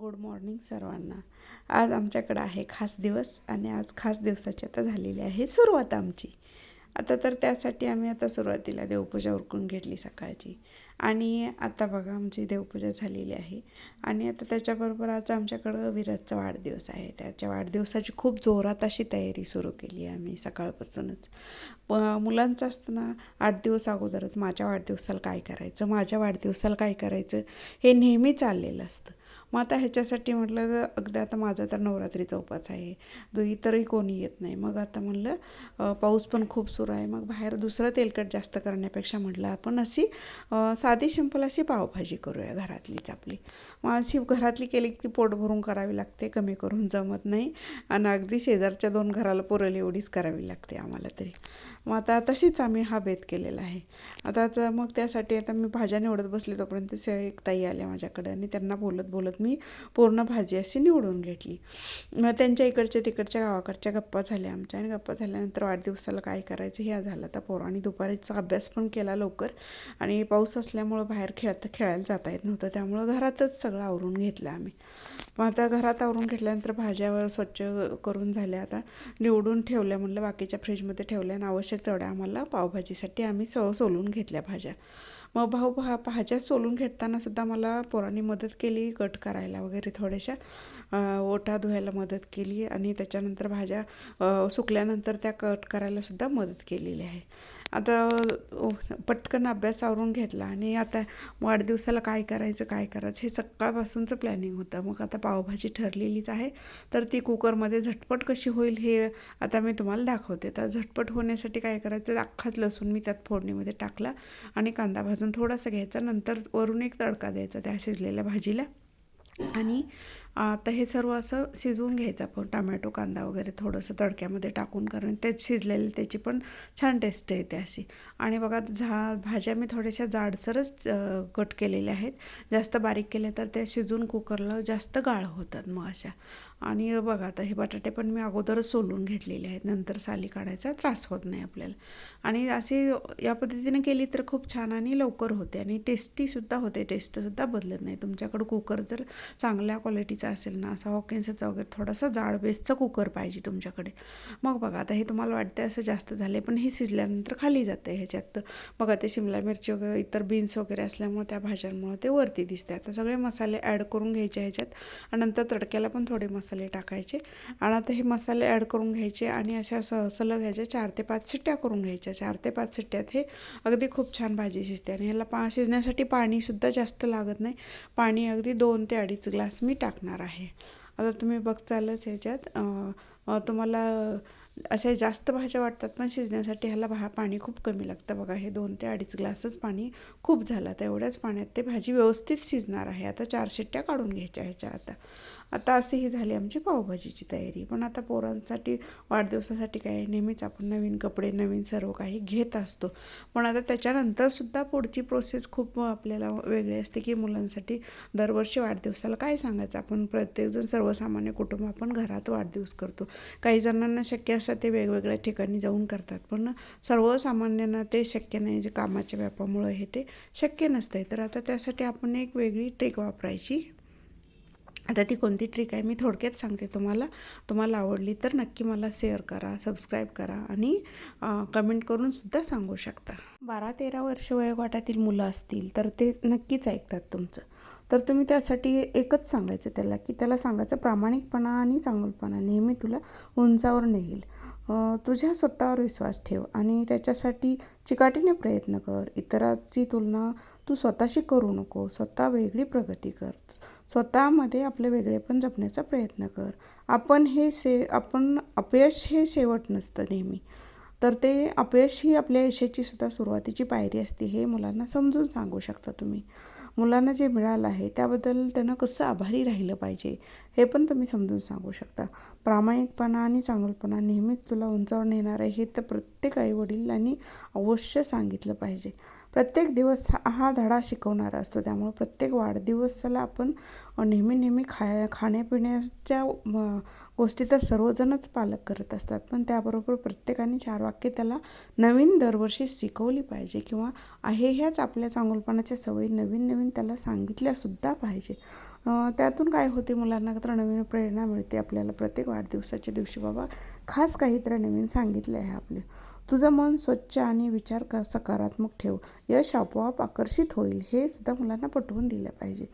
Good morning सर्वांना. आज आमच्याकडं आहे खास दिवस आणि आज खास दिवसाची आता झालेली आहे सुरुवात आमची. आता तर त्यासाठी आम्ही आता सुरुवातीला देवपूजा उरकून घेतली सकाळची. आणि आता बघा आमची देवपूजा झालेली आहे. आणि आता त्याच्याबरोबर आज आमच्याकडं विराजचा वाढदिवस आहे. त्याच्या वाढदिवसाची खूप जोरात अशी तयारी सुरू केली आहे आम्ही सकाळपासूनच. प मुलांचं असतं ना आठ दिवस अगोदरच माझ्या वाढदिवसाला काय करायचं माझ्या वाढदिवसाला काय करायचं हे नेहमी चाललेलं असतं. मग आता ह्याच्यासाठी म्हटलं अगदी आता माझा तर नवरात्रीचा उपास आहे. दु इतरही कोणी येत नाही. मग आता म्हणलं पाऊस पण खूप सुरू आहे. मग बाहेर दुसरं तेलकट जास्त करण्यापेक्षा म्हटलं आपण अशी साधी सिंपल अशी पावभाजी करूया घरातलीच आपली. मग अशी घरातली केली की पोट भरून करावी लागते कमी करून जमत नाही. आणि अगदी शेजारच्या दोन घराला पुरेल एवढीच करावी लागते आम्हाला तरी. मग आता तशीच आम्ही हा बेत केलेला आहे. आता मग त्यासाठी आता मी भाज्या निवडत बसले तोपर्यंत से एक ताई आल्या माझ्याकडे आणि त्यांना बोलत बोलत मी पूर्ण भाजी अशी निवडून घेतली. मग त्यांच्या इकडच्या तिकडच्या गावाकडच्या गप्पा झाल्या आमच्या आणि गप्पा झाल्यानंतर वाढदिवसाला काय करायचं हे झालं आता पोरांनी दुपारीचा अभ्यास पण केला लवकर. आणि पाऊस असल्यामुळं बाहेर खेळता खेळायला जाता येत नव्हतं. त्यामुळं घरातच सगळं आवरून घेतलं आम्ही. मग आता घरात आवरून घेतल्यानंतर भाज्या स्वच्छ करून झाल्या. आता निवडून ठेवल्या म्हणलं बाकीच्या फ्रीजमध्ये ठेवल्या आणि आवश्यक तेवढ्या आम्हाला पावभाजीसाठी आम्ही सो सोलून घेतल्या भाज्या. मग भाऊ भा भाज्या सोलून घेताना सुद्धा मला पोरांनी मदत केली कट करायला वगैरे थोड्याशा. ओटा धुवायला मदत केली आणि त्याच्यानंतर भाज्या सुकल्यानंतर त्या कट करायला सुद्धा मदत केलेली आहे. आता पटकन अभ्यास आवरून घेतला आणि आता वाढदिवसाला काय करायचं काय करायचं हे सकाळपासूनचं प्लॅनिंग होतं. मग आता पावभाजी ठरलेलीच आहे. तर ती कुकरमध्ये झटपट कशी होईल हे आता मी तुम्हाला दाखवते. तर झटपट होण्यासाठी काय करायचं अख्खाच लसूण मी त्यात फोडणीमध्ये टाकला आणि कांदा भाजून थोडासा घ्यायचा. नंतर वरून एक तडका द्यायचा त्या शिजलेल्या भाजीला. आणि आता हे सर्व असं शिजवून घ्यायचं आपण टमॅटो कांदा वगैरे थोडंसं तडक्यामध्ये टाकून कारण ते शिजलेले त्याची पण छान टेस्ट येते अशी. आणि बघा झा भाज्या मी थोड्याशा जाडसरच कट केलेल्या आहेत. जास्त बारीक केल्या तर त्या शिजून कुकरला जास्त गाळ होतात मग अशा. आणि बघा आता हे बटाटे पण मी अगोदरच सोलून घेतलेले आहेत. नंतर साली काढायचा त्रास होत नाही आपल्याला. आणि असे या पद्धतीने केली तर खूप छान आणि लवकर होते आणि टेस्टीसुद्धा होते. टेस्टसुद्धा बदलत नाही. तुमच्याकडं कुकर जर चांगल्या क्वालिटीचा असेल ना असा हॉकिन्सचा वगैरे थोडासा जाड बेसचा कुकर पाहिजे तुमच्याकडे. मग बघा आता हे तुम्हाला वाटतं असं जास्त झाले पण हे शिजल्यानंतर खाली जाते ह्याच्यात. बघा ते शिमला मिरची वगैरे इतर बीन्स वगैरे असल्यामुळे त्या भाज्यांमुळे ते वरती दिसते आता सगळे मसाले ॲड करून घ्यायचे ह्याच्यात आणि नंतर तडक्याला पण थोडे मसाले टाकायचे. आणि आता हे मसाले ॲड करून घ्यायचे आणि अशा स सलग ह्याच्या चार ते पाच शिट्ट्या करून घ्यायच्या. चार ते पाच शिट्ट्यात हे अगदी खूप छान भाजी शिजते आणि ह्याला पा शिजण्यासाठी पाणीसुद्धा जास्त लागत नाही. पाणी अगदी दोन ते अडीच ग्लास मी टाकणार आहे. आता तुम्ही बघचालच ह्याच्यात तुम्हाला अशा जास्त भाज्या वाटतात पण शिजण्यासाठी ह्याला भा पाणी खूप कमी लागतं बघा. हे दोन ते अडीच ग्लासच पाणी खूप झालं. तर एवढ्याच पाण्यात ते भाजी व्यवस्थित शिजणार आहे. आता चार शिट्ट्या काढून घ्यायच्या ह्याच्या आता. आता अशी ही झाली आमची पावभाजीची तयारी. पण आता पोरांसाठी वाढदिवसासाठी काय नेहमीच आपण नवीन कपडे नवीन सर्व काही घेत असतो. पण आता त्याच्यानंतरसुद्धा पुढची प्रोसेस खूप आपल्याला वेगळी असते की मुलांसाठी दरवर्षी वाढदिवसाला काय सांगायचं? आपण प्रत्येकजण सर्वसामान्य कुटुंब आपण घरात वाढदिवस करतो. काही जणांना शक्य असतं ते वेगवेगळ्या ठिकाणी जाऊन करतात. पण सर्वसामान्यांना ते शक्य नाही जे कामाच्या व्यापामुळे हे ते शक्य नसतं तर आता त्यासाठी आपण एक वेगळी ट्रिक वापरायची. आता ती कोणती ट्रिक आहे मी थोडक्यात सांगते तुम्हाला. तुम्हाला आवडली तर नक्की मला शेअर करा सबस्क्राईब करा आणि कमेंट करून सुद्धा सांगू शकता. बारा तेरा वर्ष वयोगटातील मुलं असतील तर ते नक्कीच ऐकतात तुमचं. तर तुम्ही त्यासाठी एकच सांगायचं त्याला की त्याला सांगायचं प्रामाणिकपणा आणि चांगलपणा. नेहमी तुला उंचावर नेईल. तुझ्या स्वतःवर विश्वास ठेव आणि त्याच्यासाठी चिकाटीने प्रयत्न कर. इतरांची तुलना तू स्वतःशी करू नको. स्वतः वेगळी प्रगती कर. स्वतःमध्ये आपले वेगळेपण जपण्याचा प्रयत्न कर. आपण हे से आपण अपयश हे शेवट नसतं नेहमी. तर ते अपयश ही आपल्या यशाची सुद्धा सुरुवातीची पायरी असते हे मुलांना समजून सांगू शकता तुम्ही. मुलांना जे मिळालं आहे त्याबद्दल त्यांना कसं आभारी राहिलं पाहिजे? हे पण तुम्ही समजून सांगू शकता. प्रामाणिकपणा आणि चांगलपणा नेहमीच तुला उंचावर नेणार आहे हे तर प्रत्येक आईवडिलांनी अवश्य सांगितलं पाहिजे. प्रत्येक दिवस हा हा धडा शिकवणारा असतो. त्यामुळे प्रत्येक वाढदिवसाला आपण नेहमी नेहमी खाया खाण्यापिण्याच्या गोष्टी तर सर्वजणच पालक करत असतात. पण त्याबरोबर प्रत्येकाने चार वाक्य त्याला नवीन दरवर्षी शिकवली पाहिजे किंवा आहे ह्याच आपल्या चांगुलपणाच्या सवयी नवीन नवीन त्याला सांगितल्यासुद्धा पाहिजे. त्यातून काय होते मुलांना? मात्र नवीन प्रेरणा मिळते आपल्याला प्रत्येक वाढदिवसाच्या दिवशी. बाबा खास काहीतरी नवीन सांगितले आहे आपले. तुझं मन स्वच्छ आणि विचार क सकारात्मक ठेव. यश आपोआप आकर्षित होईल हे सुद्धा मुलांना पटवून दिलं पाहिजे.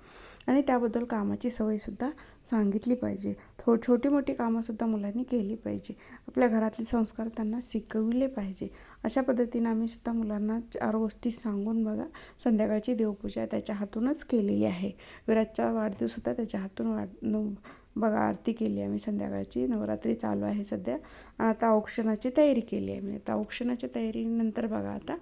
आणि त्याबद्दल कामाची सवयसुद्धा सांगितली पाहिजे. थो छोटी मोठी कामंसुद्धा मुलांनी केली पाहिजे. आपल्या घरातले संस्कार त्यांना शिकविले पाहिजे. अशा पद्धतीनं आम्ही सुद्धा मुलांना चार गोष्टी सांगून बघा. संध्याकाळची देवपूजा त्याच्या हातूनच केलेली आहे. विराजचा वाढदिवस होता त्याच्या हातून वाढ बघा आरती केली आम्ही संध्याकाळची. नवरात्री चालू आहे सध्या. आणि आता औक्षणाची तयारी केली आहे मी. आता औक्षणाच्या तयारीनंतर बघा आता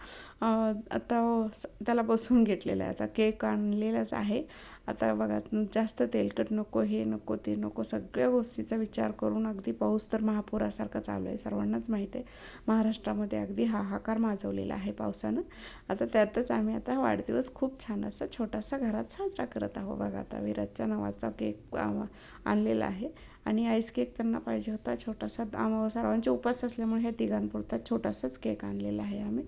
आता त्याला बसवून घेतलेलं आहे. आता केक आणलेलाच आहे. आता बघा जास्त तेलकट नको हे नको ते नको. सगळ्या गोष्टीचा विचार करून अगदी पाऊस तर महापुरासारखा चालू आहे सर्वांनाच माहीत आहे. महाराष्ट्रामध्ये अगदी हाहाकार माजवलेला आहे पावसानं. आता त्यातच आम्ही आता वाढदिवस खूप छान असा छोटासा घरात साजरा करत आहोत. बघा आता विराजच्या नावाचा केक आणलेला आहे. आणि आईस केक त्यांना पाहिजे होता छोटासा. आम्हाला सर्वांचे उपास असल्यामुळे ह्या तिघांपुरता छोटासाच केक आणलेला आहे आम्ही.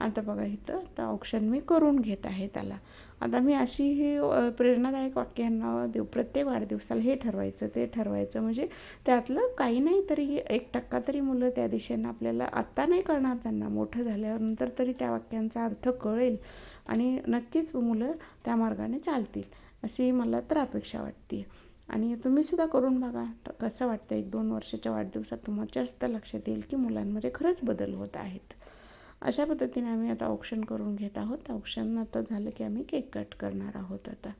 आता बघा इथं आता ऑप्शन मी करून घेत आहे त्याला. आता मी अशी ही प्रेरणादायक वाक्यांना देऊ प्रत्येक वाढदिवसाला हे ठरवायचं ते ठरवायचं. म्हणजे त्यातलं काही नाही तरी एक टक्का तरी मुलं त्या दिशेनं आपल्याला आत्ता नाही कळणार त्यांना. मोठं झाल्यानंतर तरी त्या वाक्यांचा अर्थ कळेल आणि नक्कीच मुलं त्या मार्गाने चालतील अशी मला तर अपेक्षा वाटते आणि तुम्हीसुद्धा करून बघा कसं वाटतं एक दोन वर्षाच्या वाढदिवसात तुमच्यासुद्धा लक्षात येईल की मुलांमध्ये खरंच बदल होत आहेत. अशा पद्धतीने आम्ही आता ऑप्शन करून घेत आहोत. ऑप्शन आता झालं की आम्ही केक कट करणार आहोत आता.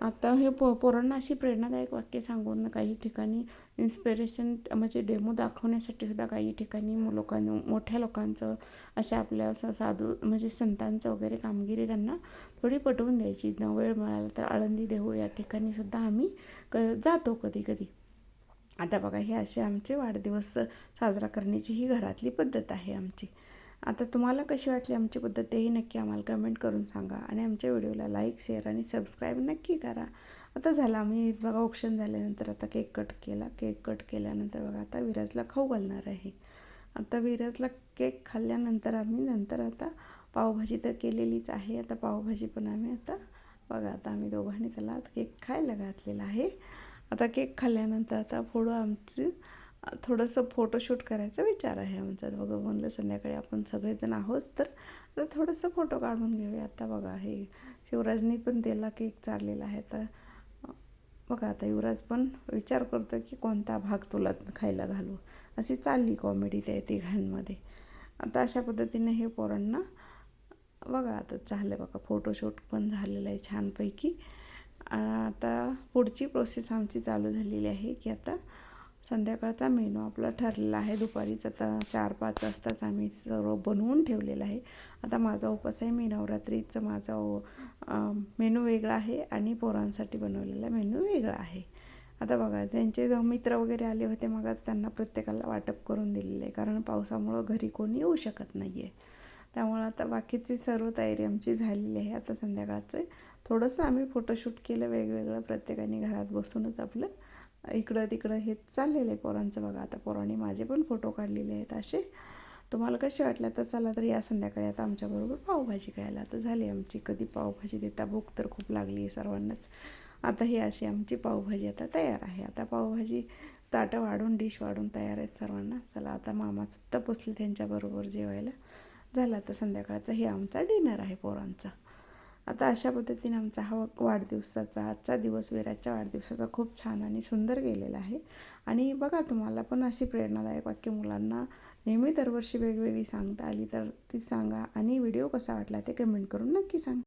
आता हे पो पोरांना अशी प्रेरणादायक वाक्य सांगून काही ठिकाणी इन्स्पिरेशन म्हणजे डेमो दाखवण्यासाठी सुद्धा काही ठिकाणी लोकांनी मोठ्या लोकांचं अशा आपल्या साधू म्हणजे संतांचं वगैरे कामगिरी त्यांना थोडी पटवून द्यायची. न वेळ मिळाला तर आळंदी देऊ या ठिकाणी सुद्धा आम्ही क जातो कधी कधी आता बघा हे असे आमचे वाढदिवस साजरा करण्याची ही घरातली पद्धत आहे आमची. आता तुम्हाला कशी वाटली आमची पद्धत तेही नक्की आम्हाला कमेंट करून सांगा आणि आमच्या व्हिडिओला लाईक शेअर आणि सबस्क्राईब नक्की करा. आता झालं आम्ही बघा ऑप्शन झाल्यानंतर आता केक कट केला. केक कट केल्यानंतर बघा आता विराजला खाऊ घालणार आहे. आता विराजला केक खाल्ल्यानंतर आम्ही नंतर आता पावभाजी तर केलेलीच आहे. आता पावभाजी पण आम्ही आता बघा आता आम्ही दोघांनी त्याला केक खायला घातलेला आहे. आता केक खाल्ल्यानंतर आता पुढं आमची थोडंसं फोटोशूट करायचा विचार आहे आमचा. बघा म्हणलं संध्याकाळी आपण सगळेजण आहोत तर आता थोडंसं फोटो काढून घेऊया. आता बघा हे शिवराजनी पण त्याला केक चाललेला आहे. तर बघा आता युवराज पण विचार करतो की कोणता भाग तुला खायला घालू. अशी चालली कॉमेडी त्या तिघांमध्ये. आता अशा पद्धतीने हे पोरांना बघा आता झालं बघा फोटोशूट पण झालेलं आहे छानपैकी. आता पुढची प्रोसेस आमची चालू झालेली आहे की आता संध्याकाळचा मेनू आपला ठरलेला आहे. दुपारीच आता चार पाच वाजताच आम्ही सर्व बनवून ठेवलेलं आहे. आता माझा उपास आहे मी नवरात्रीचं माझा मेनू वेगळा आहे आणि पोरांसाठी बनवलेला मेनू वेगळा आहे. आता बघा त्यांचे मित्र वगैरे आले होते मगच त्यांना प्रत्येकाला वाटप करून दिलेलं आहे कारण पावसामुळं घरी कोणी येऊ शकत नाही आहे त्यामुळं आता बाकीची सर्व तयारी आमची झालेली आहे. आता संध्याकाळचं थोडंसं आम्ही फोटोशूट केलं वेगवेगळं प्रत्येकाने घरात बसूनच आपलं इकडं तिकडं हे चाललेलं आहे पोरांचं बघा. आता पोरांनी माझे पण फोटो काढलेले आहेत असे. तुम्हाला कसे वाटले तर चला तर या संध्याकाळी आता आमच्याबरोबर पावभाजी खायला. आता झाली आमची. कधी पावभाजी देता? भूक तर खूप लागली आहे सर्वांनाच. आता ही अशी आमची पावभाजी आता तयार आहे. आता पावभाजी ताटं वाढून डिश वाढून तयार आहेत सर्वांना. चला आता मामासुद्धा बसले त्यांच्याबरोबर जेवायला. झालं आता संध्याकाळचा. हे आमचा डिनर आहे पोरांचा. आता अशा पद्धतीने आमचा हा वाढदिवसाचा आजचा दिवस विराजच्या वाढदिवसाचा खूप छान आणि सुंदर गेलेला आहे. आणि बघा तुम्हाला पण अशी प्रेरणादायक वाक्य मुलांना नेहमी दरवर्षी वेगवेगळी सांगता आली तर ती सांगा. आणि व्हिडिओ कसा वाटला ते कमेंट करून नक्की सांगा.